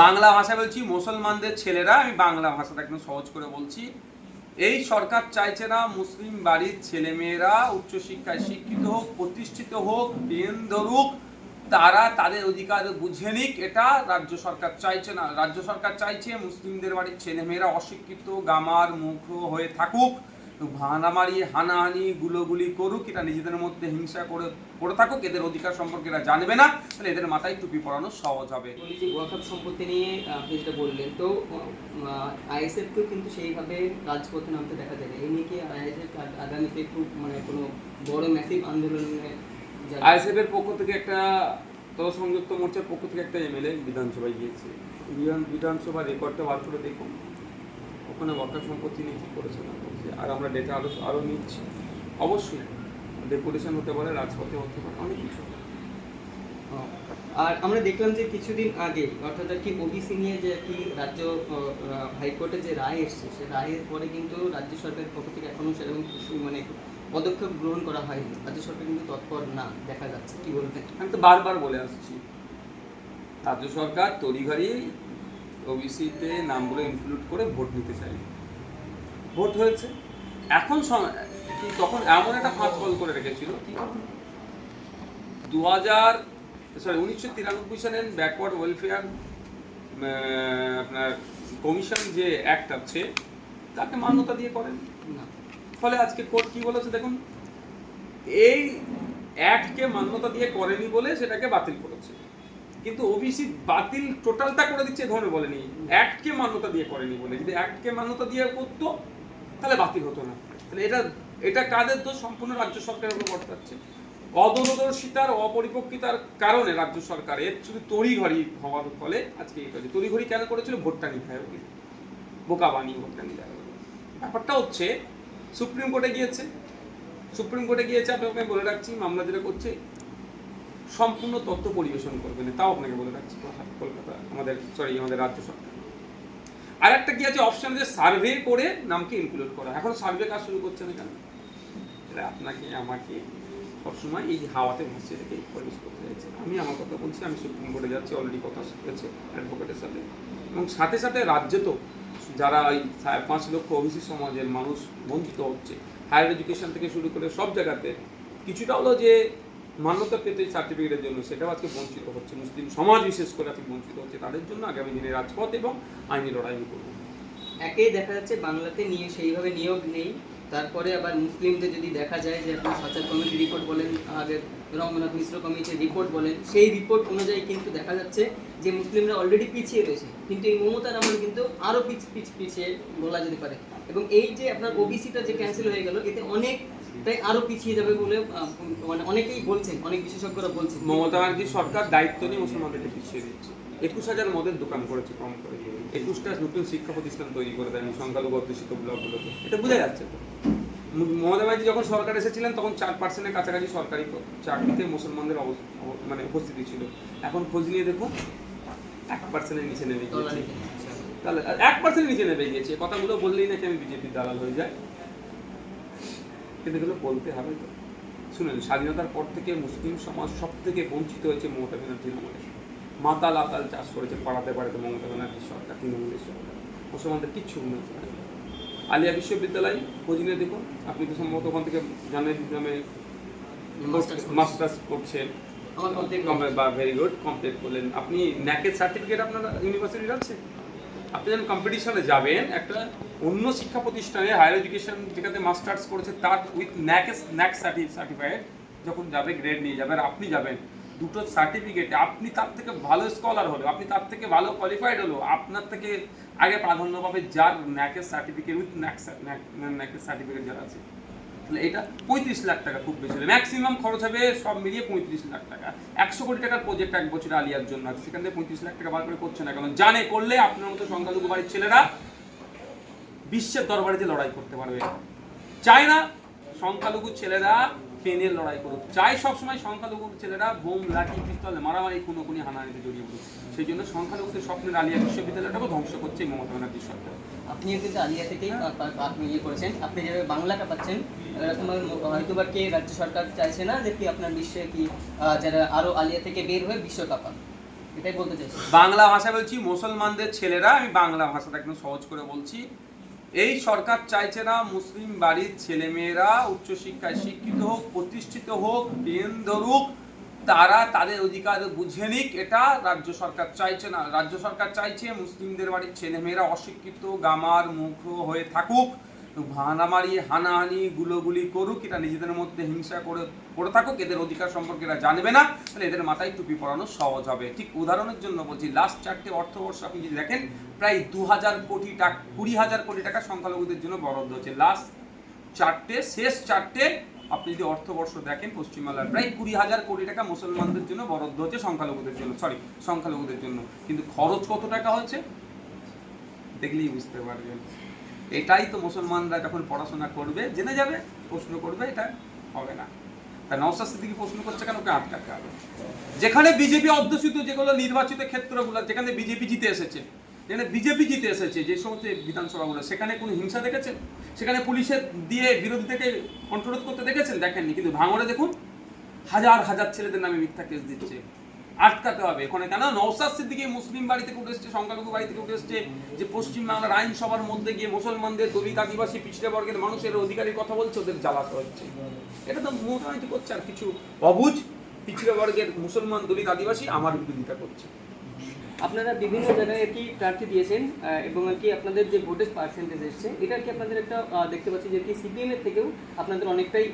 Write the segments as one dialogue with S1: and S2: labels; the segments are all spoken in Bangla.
S1: বাংলা ভাষা বলছি, মুসলমানদের ছেলেরা, আমি বাংলা ভাষাটা একদম সহজ করে বলছি। এই সরকার চাইছে না মুসলিম বাড়ির ছেলেমেয়েরা উচ্চশিক্ষায় শিক্ষিত হোক, প্রতিষ্ঠিত হোক, বেন ধরুক, তারা তাদের অধিকার বুঝে নিক, এটা রাজ্য সরকার চাইছে না। রাজ্য সরকার চাইছে মুসলিমদের বাড়ির ছেলেমেয়েরা অশিক্ষিত, গামার মুখ হয়ে থাকুক। ভানামারি হানাহানি গুলোগুলি করুক এটা নিজেদের মধ্যে হিংসা করে করে থাকুক এদের অধিকার সম্পর্কে এরা জানবে না তাহলে এদের মাথায় টুপি পরানো সহজ হবে।
S2: যে সম্পত্তি নিয়ে আপনি যেটা বললেন তো আইএসএফকেও কিন্তু সেইভাবে রাজপথে নামতে দেখা যায় না। এই নিয়ে কি আইএসএফ আগামীতে খুব মানে কোনো বড় ম্যাসিভ আন্দোলনে
S1: আইএসএফের পক্ষ থেকে একটা তো সংযুক্ত মোর্চার পক্ষ থেকে একটা এমএলএ বিধানসভায় গিয়েছে। বিধান বিধানসভা রেকর্ডটা বার করে দেখুন। ওখানে ওয়াকা সম্পত্তি নিয়ে কী করেছে না করেছে? আর আমরা ডেটা আরও আরও নিচ্ছি। অবশ্যই ডেপুটেশন হতে পারে রাজপথে হতে পারে অনেক কিছু
S2: আর আমরা দেখলাম যে কিছুদিন আগে অর্থাৎ আর কি ওবিসি নিয়ে যে কি রাজ্য হাইকোর্টে যে রায় এসছে সে রায়ের পরে কিন্তু রাজ্য সরকারের পক্ষ থেকে এখনও সেরকম কিছু মানে পদক্ষেপ গ্রহণ করা হয়নি। রাজ্য সরকার কিন্তু তৎপর না দেখা যাচ্ছে। কি বলবেন?
S1: আমি তো বারবার বলে আসছি। রাজ্য সরকার তড়িঘড়ি ওবিসিতে নামগুলো ইনক্লুড করে ভোট নিতে চাই ভোট হয়েছে? এখন তখন এমন একটা ফাঁস কল করে রেখেছিল কি দু হাজার সরি উনিশশো তিরানব্বই সালের ব্যাকওয়ার্ড ওয়েলফেয়ার আপনার কমিশন যে অ্যাক্ট আছে তাকে মান্যতা দিয়ে করেন?
S2: না।
S1: ফলে আজকে কোর্ট কি বলেছে দেখুন? এই অ্যাক্টকে মান্যতা দিয়ে করেনি বলে সেটাকে বাতিল করেছে। কিন্তু ওবিসি বাতিল টোটালটা করে দিচ্ছে ধরনের বলেনি অ্যাক্টকে মান্যতা দিয়ে করেনি বলে। যদি অ্যাক্টকে মান্যতা দিয়ে করতো, তাহলে বাতিল হতো না। তাহলে এটা এটা কাদের দোষ? সম্পূর্ণ রাজ্য সরকারের উপর বর্তাচ্ছে অদূরদর্শিতার অপরিপক্কিতার কারণে রাজ্য সরকারের শুধু তড়িঘড়ি হওয়ার ফলে আজকে এটা হচ্ছে। তড়িঘড়ি কেন করেছিল? ভোটটা বলে বোকা বানিয়ে ভোটটা হবে ব্যাপারটা হচ্ছে, সুপ্রিম কোর্টে গিয়েছে। সুপ্রিম কোর্টে গিয়েছে, আপনাকে বলে রাখছি, মামলা যেটা করছে সম্পূর্ণ তথ্য পরিবেশন করবে না। তাও আপনাকে বলে রাখছি কলকাতা, আমাদের সরি আমাদের রাজ্য সরকার। আর একটা কি আছে? অপশন যে সার্ভে করে নামকে ইনক্লুড করা। এখন সার্ভে কাজ শুরু করছে না কেন? এটা আপনাকে, আমাকে সবসময় এই হাওয়াতে ভাসিয়ে রেখে পরিবেশ করতে চাইছে আমি আমার কথা বলছি, আমি সুপ্রিম কোর্টে যাচ্ছি অলরেডি কথা হয়েছে অ্যাডভোকেটের সাথে। এবং সাথে সাথে রাজ্যে তো, যারা সাড়ে পাঁচ লক্ষ ওবিসি সমাজের মানুষ বঞ্চিত হচ্ছে হায়ার এডুকেশন থেকে শুরু করে সব জায়গাতে, কিছুটা হলো যে মান্যতা পেতে সার্টিফিকেটের জন্য সেটাও আজকে বঞ্চিত হচ্ছে। মুসলিম সমাজ বিশেষ করে আজকে বঞ্চিত হচ্ছে তাদের জন্য আগামী দিনে রাজপথ এবং আইনি লড়াই আমি করব।
S2: একেই দেখা যাচ্ছে বাংলাতে নিয়ে সেইভাবে নিয়োগ নেই। তারপরে আবার মুসলিমদের যদি দেখা যায় যে আপনি সচার কমিটি রিপোর্ট বলেন আগের রঙ্গনাথ মিশ্র কমিটির রিপোর্ট বলেন, সেই রিপোর্ট অনুযায়ী কিন্তু দেখা যাচ্ছে যে মুসলিমরা অলরেডি পিছিয়ে রয়েছে। কিন্তু এই মমতার আমলে কিন্তু আরও পিছ পিছ পিছিয়ে বলা যেতে পারে। এবং এই যে আপনার ওবিসিটা যে ক্যান্সেল হয়ে গেল, এতে অনেকটাই আরও পিছিয়ে যাবে বলে মানে অনেকেই বলছেন অনেক বিশেষজ্ঞরা বলছেন।
S1: মমতা ব্যানার্জি সরকার দায়িত্ব নিয়ে মুসলমানদেরকে পিছিয়ে দিচ্ছে। একুশ হাজার মদের দোকান করেছে কম করে একুশটা নতুন শিক্ষা প্রতিষ্ঠান তৈরি করে দেয়নি সংখ্যালঘু অধ্যুষিত ব্লকগুলোতে। এটা বোঝা যাচ্ছে তো। মমতা ব্যানার্জি যখন সরকার এসেছিলেন তখন চার পার্সেন্টের কাছাকাছি সরকারি চাকরিতে মুসলমানদের মানে উপস্থিতি ছিল। এখন খোঁজ নিয়ে দেখুন এক পার্সেন্টের নিচে নেমে গিয়েছে। তাহলে আর এক পার্সেন্টের নিচে নেমে গিয়েছে। কথাগুলো বললেই নাকি আমি বিজেপির দালাল হয়ে যায় কিন্তু এগুলো বলতে হবে তো। শুনুন স্বাধীনতার পর থেকে মুসলিম সমাজ সব থেকে বঞ্চিত হয়েছে মমতা ব্যানার্জির আমলে। মাতাল আতাল চাষ করেছে পাড়াতে পাড়াতে মমতা ব্যানার্জির সরকার তৃণমূলের সরকার। মুসলমানদের কিচ্ছু উন্নতি হয়নি আলিয়া বিশ্ববিদ্যালয় খোঁজ নিয়ে দেখুন। আপনি তো সম্ভবত ওখান থেকে জানেন নামে
S2: Masters
S1: মাস্টার্স করছেন বা ভেরি গুড কমপ্লিট করলেন। আপনি ন্যাকের সার্টিফিকেট আপনার ইউনিভার্সিটির আছে? আপনি যখন কম্পিটিশনে যাবেন, একটা অন্য শিক্ষা প্রতিষ্ঠানে হায়ার এডুকেশন যেখানে মাস্টার্স করেছে, তার উইথ ন্যাক ন্যাক সার্টিফাইড যখন যাবে গ্রেড নিয়ে যাবে, আর আপনি যাবেন, দুটো সার্টিফিকেটে আপনি তার থেকে ভালো স্কলার হলো, আপনি তার থেকে ভালো কোয়ালিফাইড হলো আপনার থেকে আগে প্রাধান্য পাবে যার ন্যাকের সার্টিফিকেট উইথ ন্যাক ন্যাকের সার্টিফিকেট যারা আছে। এটা পঁয়ত্রিশ লাখ টাকা খুব বেশি ম্যাক্সিমাম খরচ হবে সব মিলিয়ে পঁয়ত্রিশ লাখ টাকা। একশো কোটি টাকার প্রজেক্ট এক বছর আলিয়ার জন্য আছে। সেখান থেকে পঁয়ত্রিশ লাখ টাকা বার করে করছে না কারণ জানে, করলে আপনার মতো সংখ্যালঘু বাড়ির ছেলেরা বিশ্বের দরবারে যে লড়াই করতে পারবে। চায় না সংখ্যালঘু ছেলেরা পেনের লড়াই করুক। চায় সবসময় সংখ্যালঘু ছেলেরা বোম, লাঠি, পিস্তল, মারামারি কোনো কোনো হানাহানিতে জড়িয়ে পড়ুক। সেই জন্য সংখ্যালঘুদের স্বপ্নের আলিয়া বিশ্ববিদ্যালয়টাকে ধ্বংস করছে মমতা ব্যানার্জির সরকার।
S2: আপনিও কিন্তু আলিয়া থেকেই আপনি ইয়ে করেছেন। আপনি যেভাবে বাংলাটা পাচ্ছেন, এরকম হয়তো বা কে রাজ্য সরকার চাইছে না যে কি আপনার বিশ্বে কি যারা আরও আলিয়া থেকে বের হয়ে বিশ্বকাপ পান এটাই বলতে চাইছি।
S1: বাংলা ভাষা বলছি, মুসলমানদের ছেলেরা, আমি বাংলা ভাষাটা একদম সহজ করে বলছি, এই সরকার চাইছে না মুসলিম বাড়ির ছেলেমেয়েরা উচ্চশিক্ষায় শিক্ষিত হোক, প্রতিষ্ঠিত হোক ধরুক তারা তাদের অধিকার বুঝে নিক, এটা রাজ্য সরকার চাইছে না। রাজ্য সরকার চাইছে মুসলিমদের বাড়ির ছেলেমেয়েরা অশিক্ষিত, গামার মুখ হয়ে থাকুক ভানামারি হানাহানি, গুলোগুলি করুক, এটা নিজেদের মধ্যে হিংসা করে করে থাকুক, এদের অধিকার সম্পর্কে এরা জানবে না, তাহলে এদের মাথায় টুপি পরানো সহজ হবে। ঠিক উদাহরণের জন্য বলছি লাস্ট চারটে অর্থবর্ষ আপনি যদি দেখেন, প্রায় দু হাজার কোটি টাকা, কুড়ি হাজার কোটি টাকা সংখ্যালঘুদের জন্য বরাদ্দ হচ্ছে। লাস্ট চারটে, শেষ চারটে আপনি যদি অর্থবর্ষ দেখেন, পশ্চিমবাংলার প্রায় কুড়ি হাজার কোটি টাকা মুসলমানদের জন্য বরাদ্দ হচ্ছে সংখ্যালঘুদের জন্য সরি সংখ্যালঘুদের জন্য। কিন্তু খরচ কত টাকা হচ্ছে? দেখলেই বুঝতে পারবেন। এটাই তো মুসলমানরা যখন পড়াশোনা করবে, জেনে যাবে, প্রশ্ন করবে, এটা হবে না। তা নওসাদ প্রশ্ন করছে কেন? ওকে আটকাতে হবে। যেখানে বিজেপি অধ্যুষিত যেগুলো নির্বাচিত ক্ষেত্রগুলো, যেখানে বিজেপি জিতে এসেছে যেখানে বিজেপি জিতে এসেছে, যে সমস্ত বিধানসভাগুলো সেখানে কোনো হিংসা দেখেছেন? সেখানে পুলিশের দিয়ে বিরোধীদেরকে কন্ট্রোল করতে দেখেছেন? দেখেননি। কিন্তু ভাঙড়ে দেখুন, হাজার হাজার ছেলেদের নামে মিথ্যা কেস দিচ্ছে। আটকাতে হবে। এখানে কেন? নওসাদ সিদ্দিকি মুসলিম বাড়ি থেকে উঠে এসছে, সংখ্যালঘু বাড়ি থেকে উঠে এসছে। যে পশ্চিমবাংলার আইনসভার মধ্যে গিয়ে মুসলমানদের, দলিত আদিবাসী পিছিয়ে বর্গের মানুষের অধিকারীর কথা বলছে, ওদের জ্বালাতে হচ্ছে। এটা তো মোটামুটি করছে, আর কিছু অবুঝ পিছিয়ে বর্গের মুসলমান, দলিত আদিবাসী আমার বিরোধিতা করছে।
S2: আপনারা বিভিন্ন জায়গায় আর কি প্রার্থী দিয়েছেন এবং আর কি আপনাদের যে ভোটের পার্সেন্টেজ এসছে, এটা কি আপনাদের একটা দেখতে পাচ্ছি যে কি সিপিএম এর থেকেও আপনাদের অনেকটাই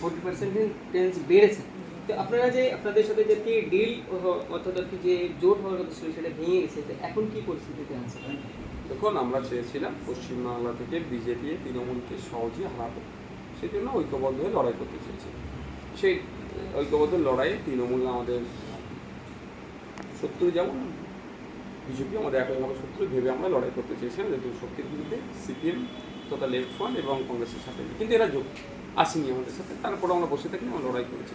S2: ভোটের পার্সেন্টেজ বেড়েছে। তো আপনারা যে আপনাদের সাথে যে কি ডিল অর্থাৎ আর কি যে জোট হওয়ার কথা ছিল, সেটা ভেঙে গেছে এখন কি পরিস্থিতিতে আছে?
S1: দেখুন, আমরা চেয়েছিলাম পশ্চিমবাংলা থেকে বিজেপি তৃণমূলকে সহজেই হারাবো সেই জন্য ঐক্যবদ্ধ হয়ে লড়াই করতে চেয়েছি। সেই ঐক্যবদ্ধ লড়াইয়ে তৃণমূল আমাদের শত্রু যেমন বিজেপি আমাদের একইভাবে শত্রু ভেবে আমরা লড়াই করতে চেয়েছিলাম, যেহেতু শক্তির বিরুদ্ধে সিপিএম তথা লেফট ফ্রন্ট এবং কংগ্রেসের সাথে। কিন্তু এরা যোগ আসেনি আমাদের সাথে তারপরে আমরা বসে থাকি আমরা লড়াই করেছি।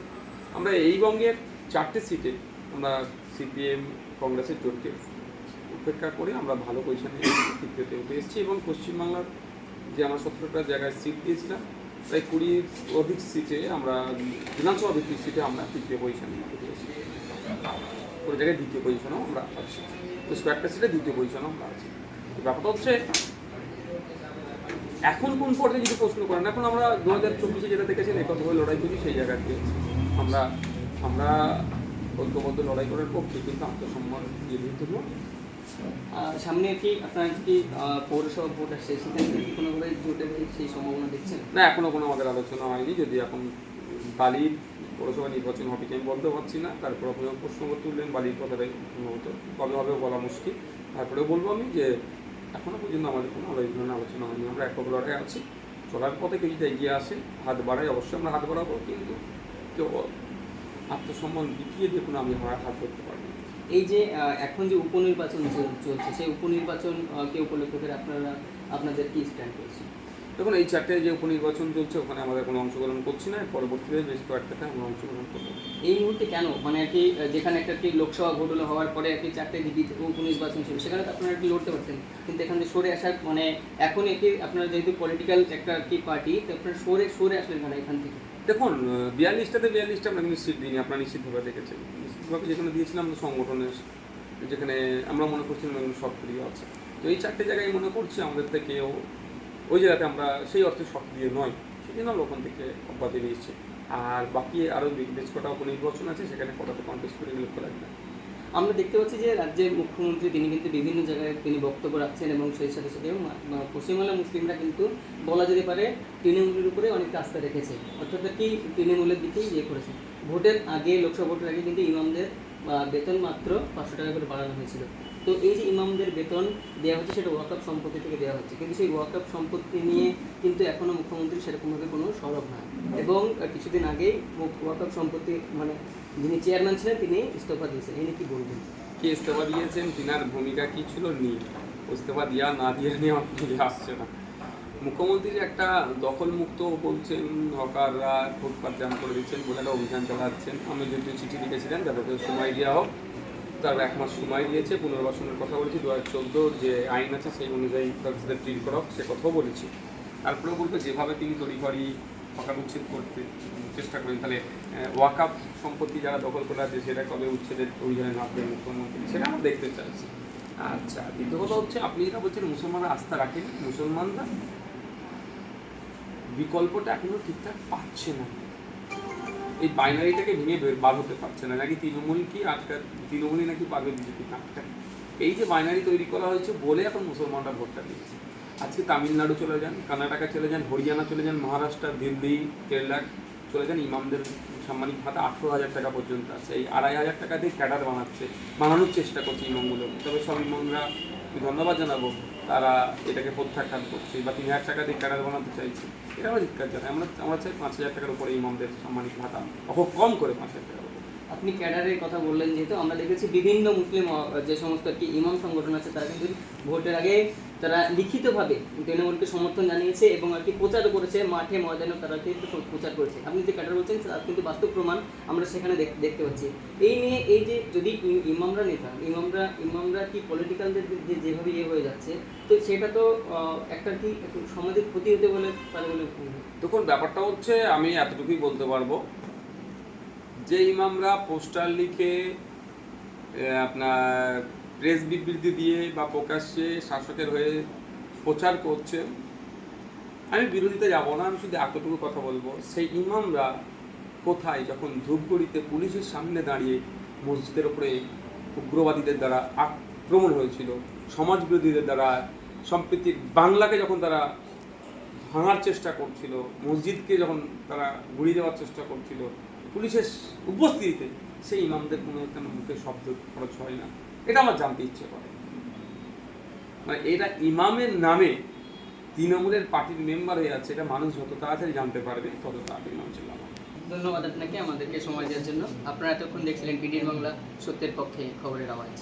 S1: আমরা এই বঙ্গের চারটে সিটে আমরা সিপিএম, কংগ্রেসের জোটকে উপেক্ষা করে আমরা ভালো পজিশনে তৃতীয়তে উঠে এসেছি এবং পশ্চিমবাংলার যে আমরা সতেরোটা জায়গায় সিট দিয়েছিলাম, প্রায় কুড়ির অধিক সিটে আমরা বিধানসভা ভিত্তিক সিটে আমরা তৃতীয় পজিশনে উঠে এসেছি। কোনো জায়গায় দ্বিতীয় পজিশনেও আমরা আছি তো কয়েকটা সিটে দ্বিতীয় পজিশনেও আমরা আছি ব্যাপারটা হচ্ছে এখন কোন পর্যায়ে যদি প্রশ্ন করেন এখন আমরা দু হাজার চব্বিশে যেটা দেখেছেন এককভাবে লড়াই করি সেই জায়গাতে আমরা আমরা ঐক্যবদ্ধ লড়াই করার পক্ষে কিন্তু আত্মসম্মান দিয়ে দিতে
S2: সামনে কি আপনার কি পৌরসভা ভোট আসছে? সেখানে কি কোনোভাবে জোটের সেই সম্ভাবনা দেখছেন?
S1: না এখনও কোনো আমাদের আলোচনা হয়নি যদি এখন বালির পৌরসভা নির্বাচন হবে কি আমি বলতে পারছি না। তারপর আপনি প্রশ্ন তুললেন বালির কথাটাই সম্ভবত কবে হবে বলা মুশকিল। তারপরেও বলব আমি যে এখনও পর্যন্ত আমাদের কোনো এই ধরনের আলোচনা হয়নি। আমরা একক লড়াই আছি। চলার পথে কেউ যদি এগিয়ে আসে হাত বাড়াই অবশ্যই আমরা হাত বাড়াবো কিন্তু কেউ আত্মসম্মান বিকিয়ে দিয়ে কোনো আমি হাত হাত করতে পারব।
S2: এই যে এখন যে উপনির্বাচন চল- চলছে সেই উপনির্বাচন আহ, কে উপলক্ষ করে আপনারা আপনাদের কি স্ট্যান্ড করছেন?
S1: দেখুন এই চারটে যে উপনির্বাচন চলছে ওখানে আমাদের কোনো অংশগ্রহণ করছি না। পরবর্তীতে বেশ কয়েকটাতে আমরা অংশগ্রহণ করব।
S2: এই মুহূর্তে কেন? মানে আর কি যেখানে একটা কি লোকসভা ভোট হলো হওয়ার পরে আর কি চারটে ডিবি উপনির্বাচন ছিল সেখানে তো আপনারা আর কি লড়তে পারতেন। কিন্তু এখান থেকে সরে আসার মানে এখন এটি আপনারা যেহেতু পলিটিক্যাল একটা কি পার্টি তো আপনারা সরে সরে আসলেন কেন এখান থেকে?
S1: দেখুন বিয়াল্লিশটাতে বিয়াল্লিশটা আমরা সিট দিইনি আপনারা নিশ্চিতভাবে দেখেছেন। নিশ্চিতভাবে যেখানে দিয়েছিলাম আমরা সংগঠনের যেখানে আমরা মনে করছিলাম সক্রিয় আছে। তো এই চারটে জায়গায় মনে করছি আমাদের থেকেও ওই জায়গাতে আমরা সেই অর্থে সক্রিয় নয় সেই জন্য আমরা ওখান থেকে অব্যাহতি নিয়েছি। আর বাকি আরও বেশ কটা উপনির্বাচন আছে, সেখানে কটাতে কন্টেস্ট করে লক্ষ্য রাখবে
S2: আমরা দেখতে পাচ্ছি যে রাজ্যের মুখ্যমন্ত্রী, তিনি কিন্তু বিভিন্ন জায়গায় তিনি বক্তব্য রাখছেন এবং সেই সাথে সাথে পশ্চিমবাংলার মুসলিমরা কিন্তু বলা যেতে পারে তৃণমূলের উপরে অনেকটা আস্থা রেখেছে। অর্থাৎ কি তৃণমূলের দিকেই ইয়ে করেছে। ভোটের আগে, লোকসভা ভোটের আগে কিন্তু ইমামদের বেতন মাত্র পাঁচশো টাকা করে বাড়ানো হয়েছিল। তো এই যে ইমামদের বেতন দেওয়া হচ্ছে, সেটা ওয়াকআপ সম্পত্তি থেকে দেওয়া হচ্ছে। কিন্তু সেই ওয়াকআপ সম্পত্তি নিয়ে কিন্তু এখনও মুখ্যমন্ত্রী সেরকমভাবে কোনো সরব নয়। এবং কিছুদিন আগেই ওয়াকআপ সম্পত্তি মানে যিনি চেয়ারম্যান ছিলেন, তিনি ইস্তফা দিয়েছেন। ইনি কি বলবেন?
S1: কি ইস্তফা দিয়েছেন? তিনার ভূমিকা কি ছিল? নি ইস্তফা দেওয়া না দিয়ে নিয়ে আসছে না মুখ্যমন্ত্রী একটা দখলমুক্ত বলছেন, হকাররা ফুটপাত জাম করে দিচ্ছেন, বলে একটা অভিযান চালাচ্ছেন। আমি যেহেতু চিঠি লিখেছিলেন তাদেরকে সময় দেওয়া হোক। তার এক মাস সময় দিয়েছে। পুনর্বাসনের কথা বলেছি। দু হাজার যে আইন আছে, সেই অনুযায়ী তাদের ট্রিট করা সে কথাও বলেছি। তারপরেও বলব যেভাবে তিনি তড়িঘড়ি হকার উচ্ছেদ করতে চেষ্টা করেন, তাহলে ওয়াকাপ সম্পত্তি যারা দখল করে আছে, সেটা কবে উচ্ছেদের অভিযানে নামবেন মুখ্যমন্ত্রী, সেটা আমরা দেখতে চাইছি। আচ্ছা দ্বিতীয় কথা হচ্ছে, আপনি যেটা বলছেন, মুসলমানরা আস্থা রাখেন, মুসলমানরা বিকল্পটা এখনও ঠিকঠাক পাচ্ছে না। এই বাইনারিটাকে ভেঙে বের হতে পারছে না। নাকি তৃণমূল কি আজকাল তৃণমূলই নাকি পারবে বিজেপি আটকায় এই যে বাইনারি তৈরি করা হয়েছে বলে এখন মুসলমানরা ভোটটা দিচ্ছে। আজকে তামিলনাড়ু চলে যান, কর্ণাটকা চলে যান, হরিয়ানা চলে যান, মহারাষ্ট্র, দিল্লি, কেরালা চলে যান, ইমামদের সাম্মানিক ভাতা আঠেরো হাজার টাকা পর্যন্ত আছে। এই আড়াই হাজার টাকা দিয়ে ক্যাডার বানাচ্ছে, বানানোর চেষ্টা করছে ইমামগুলো। তবে সব ইমামরা, ধন্যবাদ জানাব। তারা এটাকে প্রত্যাখ্যান করছে বা তিন হাজার টাকা দিয়ে ক্যাডার বানাতে চাইছে। এটা আমরা ধিকার জানাই আমরা আমরা চাই পাঁচ হাজার টাকার উপরে ইমামদের সম্মানিত ভাতা খুব কম করে পাঁচ হাজার টাকার
S2: আপনি ক্যাডারের কথা বললেন যেহেতু, আমরা দেখেছি বিভিন্ন মুসলিম যে সমস্ত আর কি ইমাম সংগঠন আছে, তারা কিন্তু ভোটের আগে তারা লিখিতভাবে তৃণমূলকে সমর্থন জানিয়েছে এবং আর কি প্রচারও করেছে, মাঠে ময়দানে তারা কিন্তু প্রচার করেছে। আপনি যে ক্যাডার বলছেন, তার কিন্তু বাস্তব প্রমাণ আমরা সেখানে দেখতে পাচ্ছি। এই নিয়ে এই যে যদি ইমামরা নেতা, ইমামরা ইমামরা কি পলিটিক্যালদের যে যেভাবে ইয়ে হয়ে যাচ্ছে, তো সেটা তো একটা কি সমাজের ক্ষতি হতে বলে পারে বলে।
S1: দেখুন, ব্যাপারটা হচ্ছে আমি এতটুকুই বলতে পারব। যে ইমামরা পোস্টার লিখে আপনার প্রেস বিবৃতি দিয়ে বা প্রকাশ্যে শাসকের হয়ে প্রচার করছেন আমি বিরোধিতা যাব না, আমি শুধু এতটুকু কথা বলব। সেই ইমামরা কোথায়? যখন ধূপগুড়িতে পুলিশের সামনে দাঁড়িয়ে মসজিদের উপরে উগ্রবাদীদের দ্বারা আক্রমণ হয়েছিল সমাজ বিরোধীদের দ্বারা সম্প্রীতির বাংলাকে যখন তারা ভাঙার চেষ্টা করছিল, মসজিদকে যখন তারা গুড়িয়ে দেওয়ার চেষ্টা করছিল, পুলিশের উপস্থিতিতে সেই ইমামদের কোনো একটা মুখে শব্দ খরচ হয় না। এটা আমার জানতে ইচ্ছে করে। মানে এটা ইমামের নামে তৃণমূলের পার্টির মেম্বার হয়ে আছে এটা মানুষ যত তাড়াতাড়ি জানতে পারবে তত তাড়াতাড়ি মানুষ
S2: ধন্যবাদ আপনাকে আমাদেরকে সময় দেওয়ার জন্য। আপনারা এতক্ষণ দেখছিলেন বিডির বাংলা সত্যের পক্ষে খবরের আওয়াজ।